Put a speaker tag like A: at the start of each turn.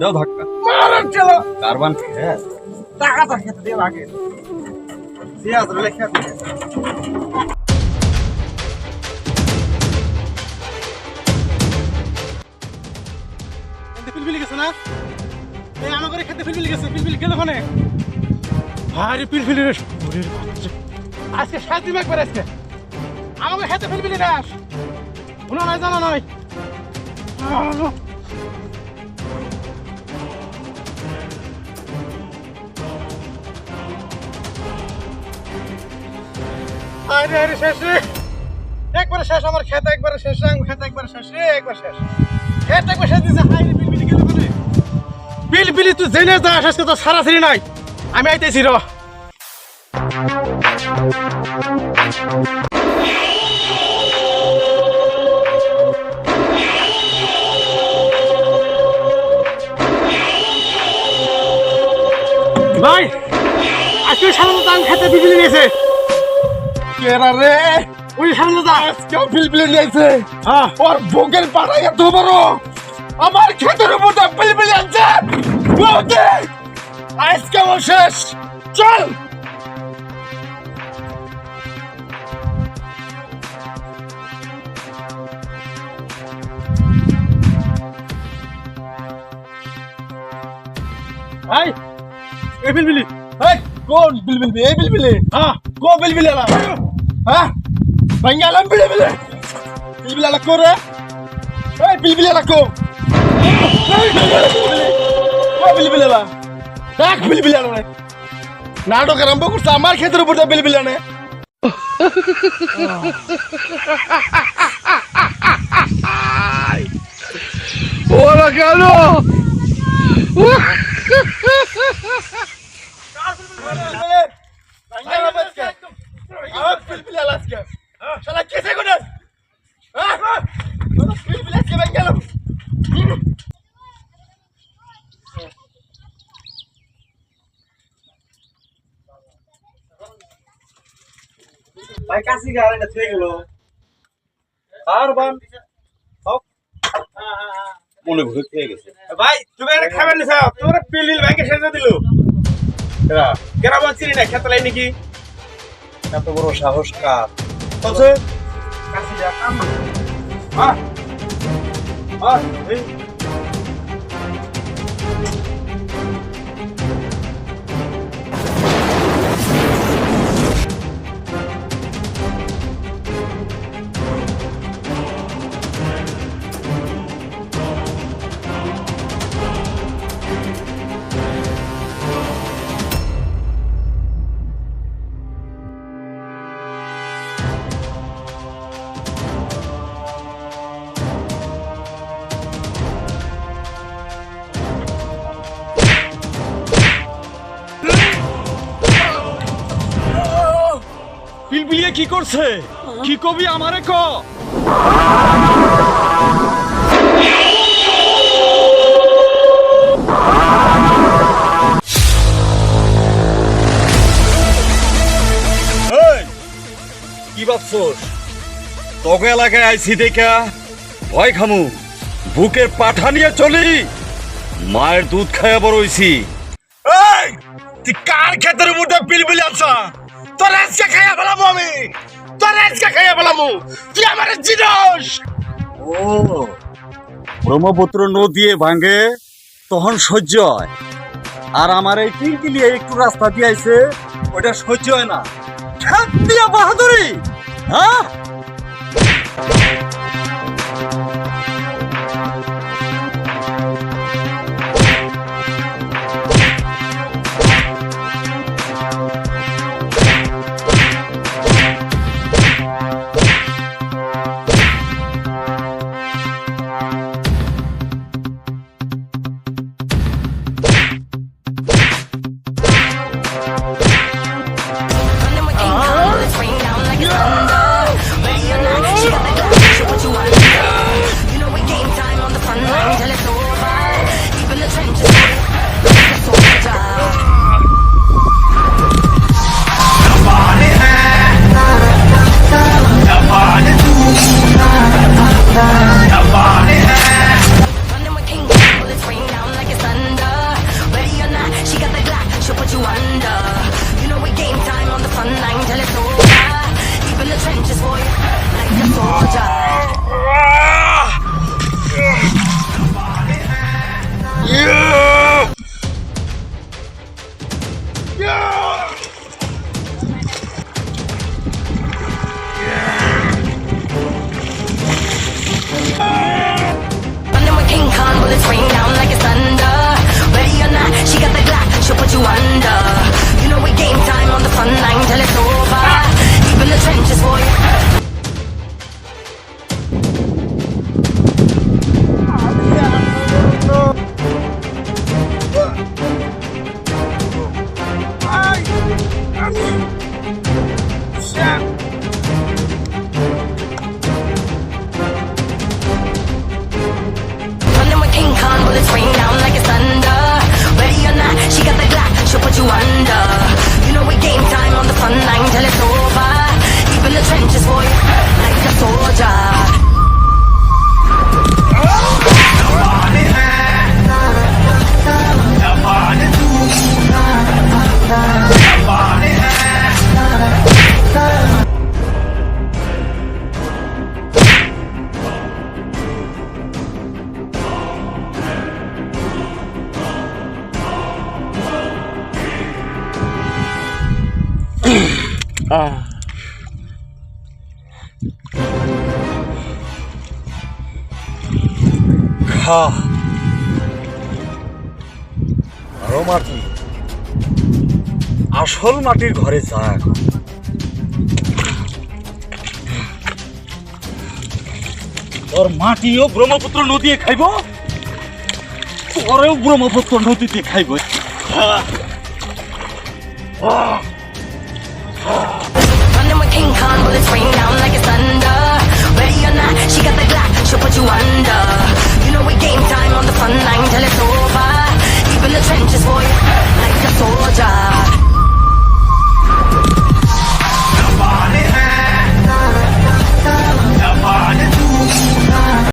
A: দাও ধাক্কা।
B: মারার চলো
A: কারবান খেয়ে
B: টাকা তো খেতে দিয়ে লাগে। দিয়ে আসলে লেখা পিলপিলি গেছে না? এই আমার করে খেতে পিলপিলি গেছে। পিলপিলি গেল ওখানে। আরে পিলপিলি রে। আজকে সাত দিন একবার আজকে। আমাকে খেতে পিলপিলি দাস শোনা নয় জানা নয়। আরে শেষ রে। শেষ, আমার খেতে একবারে শেষ খেতে একবারে শেষ একবার শেষ। খেতে একবার যা নাই। আমি ভাই, আজকে সাধারণত আমি খেতে বিজলি নিয়েছে।
C: কেরা রে
B: ওই সাধারণত
C: আজকেও পিলপিলি নিয়েছে।
B: হ্যাঁ।
C: ওর ভোগের পাড়া এত বড়। আমার ক্ষেতের উপর দিয়ে পিলপিলি আনছে বৌদি আজকে আমার শেষ। চল।
B: ভাই এই বিলবিলি
C: এই কোন বিলবিলি এই বিলবিলি
B: হ্যাঁ।
C: কো বিলবিলি আলা হ্যাঁ? বাঙ্গালাম বিলবিলি বিলবিলি আলা কো রে। এই বিলবিলি আলা কো কো বিলবিলি আলা দেখ বিলবিলি আলা রে। নাটক আরম্ভ করছে, আমার ক্ষেতের উপর দিয়ে বিলবিলি আনে
D: ওরা কেন
C: বাঙ্গালাম আজকে আমার বিলবিলি আলা আজকে শালা কেসে কোনাস হ্যাঁ বাঙ্গালাম
B: ভাই কাশি গাড়ি না থেকে গেল। আর বান।
A: মনে ভুলে খেয়ে গেছে।
B: ভাই তুমি এটা খাবেন না স্যার তোমার পিলিল ব্যাংকে সেজে দিল।
A: এরা।
B: কেন বলছিলি না খেতে লাই নাকি
A: এত বড় সাহস কার?
B: বলছে কাশি যা Ah. হ্যাঁ হ্যাঁ
A: পিলপিলিয়ে কি করছে? কি কবি আমারে ক? কি ভাবছোস? তোকে এলাকায় আইসি দেখা, ভয় খামু। বুকের পাঠা নিয়ে চলি। মায়ের দুধ খাইয়া বড় হইছি।
C: কার ক্ষেতের দিয়ে পিলপিলি আনছা? তোর আজকে খাইয়া ফেলামু আমি। তোর আজকে খাইয়া ফেলামু। তুই আমার জিনিস
A: ও, ব্রহ্মপুত্র নদী ভাঙে, তখন সহ্য হয়। আর আমার এই পিলপিলি একটু রাস্তা দিয়ে আইছে ওটা সহ্য হয় না। খ্যাত বাহাদুরি হ্যাঁ? খা। আরও মাটি। আসল মাটির ঘরে যা এখন। তোর মাটিও ব্রহ্মপুত্র নদীয়ে খাইব? তোরেও ব্রহ্মপুত্র নদীতে খাইব।
B: Running with King Kong, bullets rain down like it's thunder. Ready or not, she got the Glock, she'll put you under. You know it's game time on the front line till it's over. Deep in the trenches, boy, like a soldier.